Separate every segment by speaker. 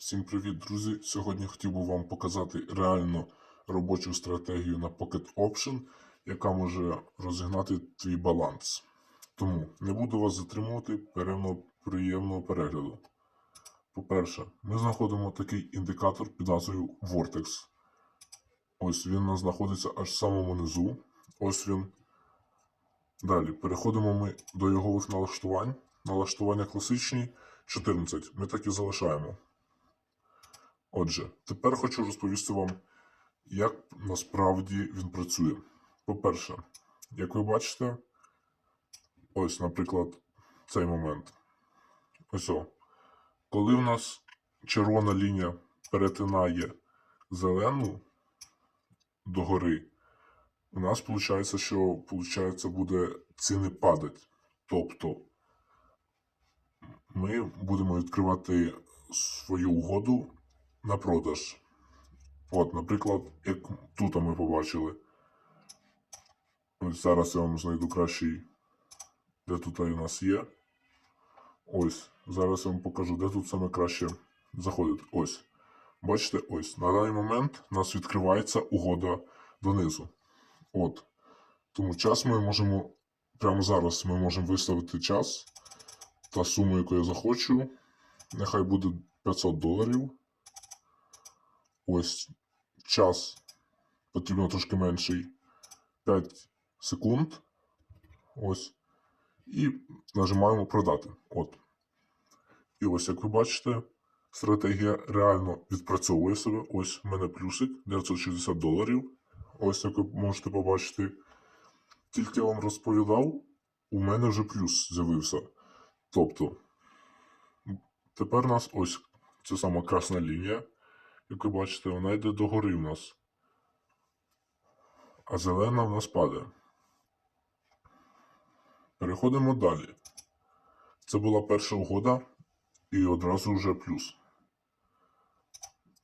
Speaker 1: Всім привіт, друзі! Сьогодні хотів би вам показати реально робочу стратегію на Pocket Option, яка може розігнати твій баланс. Тому не буду вас затримувати, перемо приємного перегляду. По-перше, ми знаходимо такий індикатор під назвою Vortex. Ось він у нас знаходиться аж в самому низу. Ось він. Далі переходимо ми до його налаштувань. Налаштування класичні 14. Ми так і залишаємо. Отже, тепер хочу розповісти вам, як насправді він працює. По-перше, як ви бачите, ось, наприклад, цей момент. Ось о. Коли в нас червона лінія перетинає зелену догори, у нас виходить, що виходить, буде ціни падати. Тобто ми будемо відкривати свою угоду на продаж. От, наприклад, як тут ми побачили. Ось зараз я вам знайду кращий, де тут у нас є. Ось. Зараз я вам покажу, де тут саме краще заходить. Ось. Бачите, ось. На даний момент у нас відкривається угода донизу. От. Тому час ми можемо. Прямо зараз ми можемо виставити час та суму, яку я захочу. Нехай буде 500 доларів. Ось час потрібно трошки менший. 5 секунд. Ось. І нажимаємо продати. От. І ось, як ви бачите, стратегія реально відпрацьовує себе. Ось в мене плюсик 960 доларів. Ось як ви можете побачити. Тільки я вам розповідав, у мене вже плюс з'явився. Тобто, тепер у нас ось ця сама красна лінія. Як ви бачите, вона йде догори в нас. А зелена в нас падає. Переходимо далі. Це була перша угода і одразу вже плюс.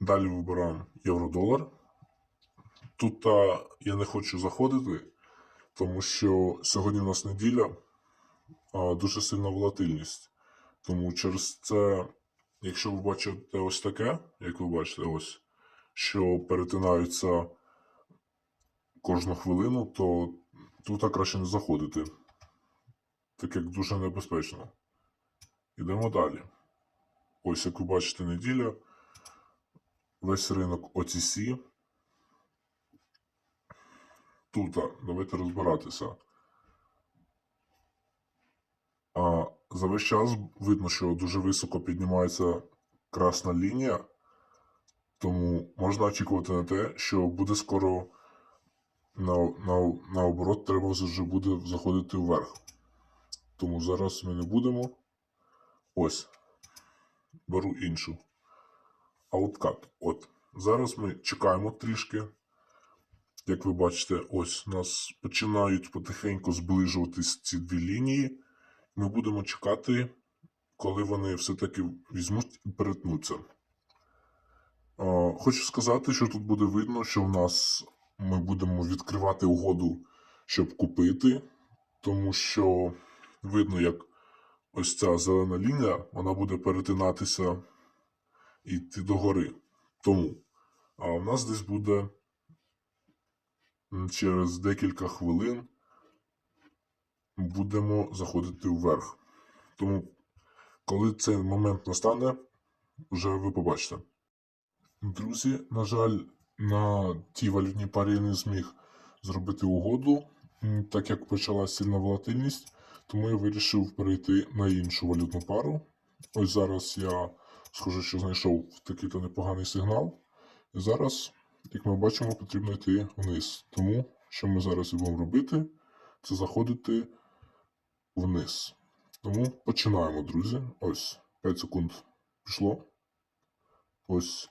Speaker 1: Далі вибираємо євро-долар. Тут я не хочу заходити, тому що сьогодні у нас неділя, а, дуже сильна волатильність. Тому через це Якщо ви бачите ось таке, як ви бачите, ось, що перетинаються кожну хвилину, то тут краще не заходити. Так як дуже небезпечно. Йдемо далі. Ось, як ви бачите, неділя. Весь ринок OTC. Тут, давайте розбиратися. А за весь час видно, що дуже високо піднімається красна лінія, тому можна очікувати на те, що буде скоро на, на, наоборот, треба вже буде заходити вверх. Тому зараз ми не будемо. Ось. Беру іншу. Ауткат. От. Зараз ми чекаємо трішки. Як ви бачите, ось у нас починають потихеньку зближуватись ці дві лінії. Ми будемо чекати, коли вони все-таки візьмуть і перетнуться. Хочу сказати, що тут буде видно, що в нас ми будемо відкривати угоду, щоб купити, тому що видно, як ось ця зелена лінія вона буде перетинатися і йти догори. Тому а в нас десь буде через декілька хвилин будемо заходити вверх. Тому, коли цей момент настане, вже ви побачите. Друзі, на жаль, на тій валютній парі я не зміг зробити угоду, так як почалася сильна волатильність, тому я вирішив перейти на іншу валютну пару. Ось зараз я схоже, що знайшов такий-то непоганий сигнал. І зараз, як ми бачимо, потрібно йти вниз. Тому, що ми зараз будемо робити, це заходити вниз. Тому починаємо, друзі. Ось 5 секунд пішло. Ось,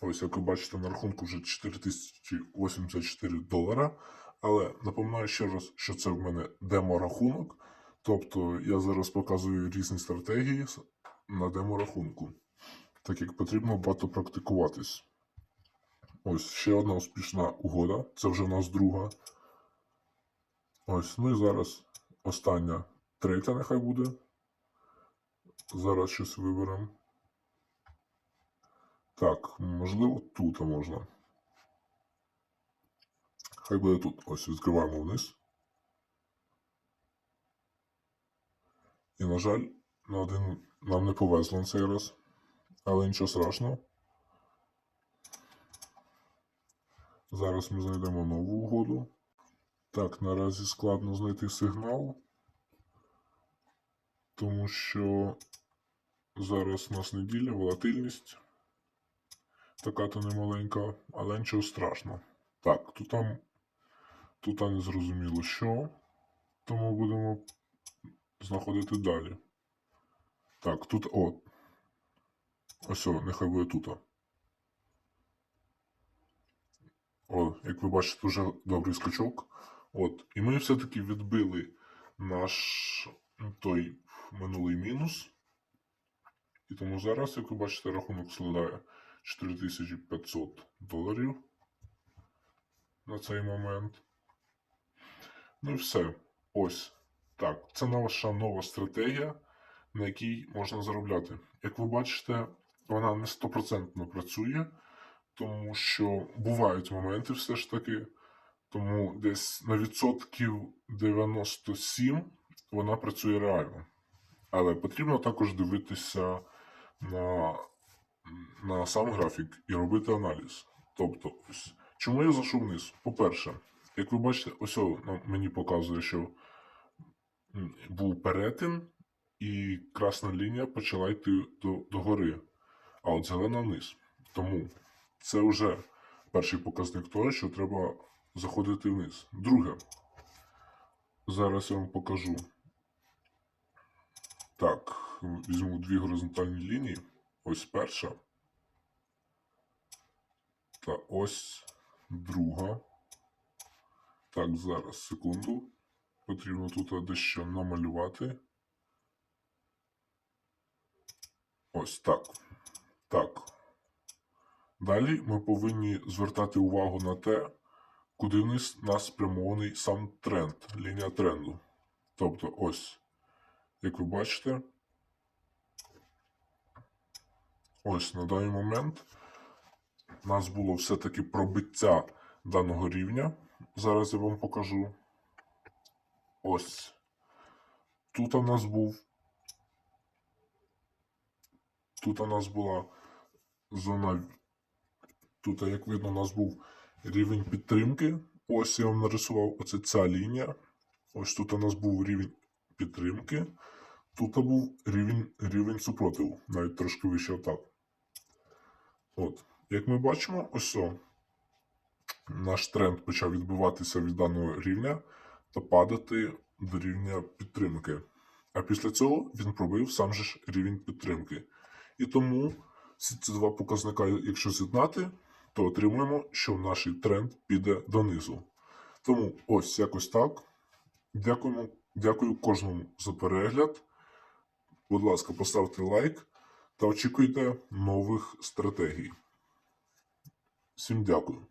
Speaker 1: ось, як ви бачите, на рахунку вже 4084 долара. Але напоминаю ще раз, що це в мене демо-рахунок. Тобто я зараз показую різні стратегії на демо-рахунку. Так як потрібно багато практикуватись. Ось ще одна успішна угода. Це вже у нас друга. Ось, ну і зараз Остання третя нехай буде. Зараз щось виберемо. Так, можливо, тут можна. Хай буде тут. Ось відкриваємо вниз. І, на жаль, на один нам не повезло на цей раз. Але нічого страшного. Зараз ми знайдемо нову угоду. Так, наразі складно знайти сигнал, тому що зараз у нас неділя, волатильність. Така то немаленька, але нічого страшного. Так, тут там, тут там не зрозуміло що, тому будемо знаходити далі. Так, тут от. Ось, нехай буде тут. О, як ви бачите, вже добрий скачок. От. І ми все-таки відбили наш той минулий мінус. І тому зараз, як ви бачите, рахунок складає 4500 доларів на цей момент. Ну і все. Ось. Так, це наша нова стратегія, на якій можна заробляти. Як ви бачите, вона не стопроцентно працює, тому що бувають моменти все ж таки. Тому десь на відсотків 97 вона працює реально. Але потрібно також дивитися на, на сам графік і робити аналіз. Тобто, ось, чому я зайшов вниз? По-перше, як ви бачите, ось о, мені показує, що був перетин, і красна лінія почала йти до, до гори, а от зелена вниз. Тому це вже перший показник того, що треба заходити вниз. Друге, зараз я вам покажу. Так, візьму дві горизонтальні лінії. Ось перша. Та ось друга. Так, зараз, секунду. Потрібно тут дещо намалювати. Ось так. Так. Далі ми повинні звертати увагу на те, куди вниз нас спрямований сам тренд, лінія тренду. Тобто, ось, як ви бачите, ось на даний момент у нас було все-таки пробиття даного рівня. Зараз я вам покажу. Ось. Тут у нас був. Тут у нас була зона. Тут, як видно, у нас був рівень підтримки. Ось я вам нарисував оце ця лінія. Ось тут у нас був рівень підтримки. Тут був рівень, рівень супротиву, навіть трошки вище отак. От. Як ми бачимо, ось о, наш тренд почав відбиватися від даного рівня та падати до рівня підтримки. А після цього він пробив сам же ж рівень підтримки. І тому ці два показника, якщо з'єднати, то отримуємо, що наш тренд піде донизу. Тому ось якось так. Дякуємо, дякую кожному за перегляд. Будь ласка, поставте лайк та очікуйте нових стратегій. Всім дякую.